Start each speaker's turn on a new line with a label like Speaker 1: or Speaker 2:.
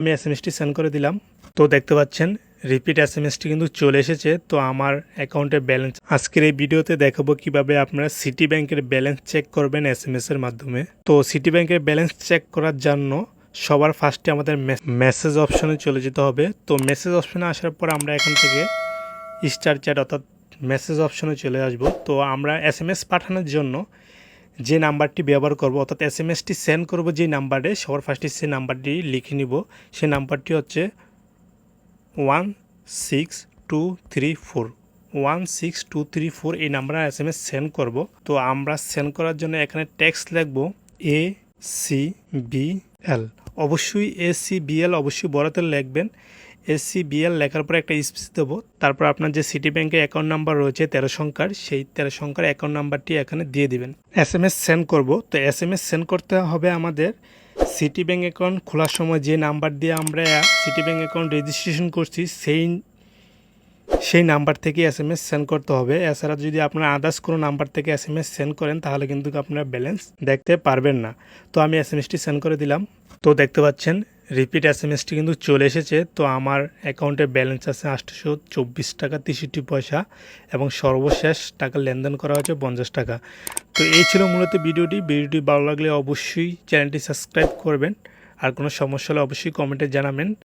Speaker 1: আমি S M ST send করে দিলাম। তো দেখতে পাচ্ছেন রিপিট এস এম এসটি কিন্তু চলে এসেছে। তো আমার অ্যাকাউন্টের ব্যালেন্স আজকের এই ভিডিওতে দেখাবো কীভাবে আপনারা সিটি ব্যাংকের ব্যালেন্স চেক করবেন এস এম এর মাধ্যমে। তো সিটি ব্যাংকের ব্যালেন্স চেক করার জন্য সবার ফার্স্টে আমাদের মেসেজ অপশনে চলে যেতে হবে। তো মেসেজ অপশনে আসার পর আমরা এখান থেকে স্টার চ্যাট অর্থাৎ মেসেজ অপশনে চলে আসব। তো আমরা এস এম এস পাঠানোর জন্য যে নাম্বারটি ব্যবহার করব, অর্থাৎ এস এম এসটি সেন্ড করব যে নাম্বারে, সবার ফার্স্টে সে নাম্বারটি লিখে নিব। সে নাম্বারটি হচ্ছে one six two three four one six two three four এই নাম্বারে এস এম এস সেন্ড করব। তো আমরা সেন্ড করার জন্য এখানে টেক্সট লিখব এ সি বি এল অবশ্যই এ সি বি এল অবশ্যই বরাতে লিখবেন। এসসি বিএল লেখার পরে একটা স্পেস দেবো। তারপর আপনার যে সিটি ব্যাংকের অ্যাকাউন্ট নাম্বার রয়েছে তেরো সংখ্যার, সেই তেরো সংখ্যার অ্যাকাউন্ট নাম্বারটি এখানে দিয়ে দিবেন। এস এম এস সেন্ড করব। তো এস এম এস সেন্ড করতে হবে আমাদের সিটি ব্যাংক অ্যাকাউন্ট খোলার সময় যে নাম্বার দিয়ে আমরা সিটি ব্যাংক অ্যাকাউন্ট রেজিস্ট্রেশন করছি, সেই সেই নাম্বার থেকে এস এম এস সেন্ড করতে হবে। এছাড়া যদি আপনার আদার্স কোনো নাম্বার থেকে এস এম এস সেন্ড করেন, তাহলে কিন্তু আপনার ব্যালেন্স দেখতে পারবেন না। তো আমি এস এম এসটি সেন্ড করে দিলাম। তো দেখতে পাচ্ছেন রিপিট এস এম এসটি কিন্তু চলে এসেছে। তো আমার অ্যাকাউন্টে ব্যালেন্স আছে আটশোশো চব্বিশ টাকা তেষট্টি পয়সা এবং সর্বশেষ টাকা লেনদেন করা হয়েছে পঞ্চাশ টাকা। তো এই ছিল মূলত ভিডিওটি। ভিডিওটি ভালো লাগলে অবশ্যই চ্যানেলটি সাবস্ক্রাইব করবেন। আর কোনো সমস্যা হলে অবশ্যই কমেন্টে জানাবেন।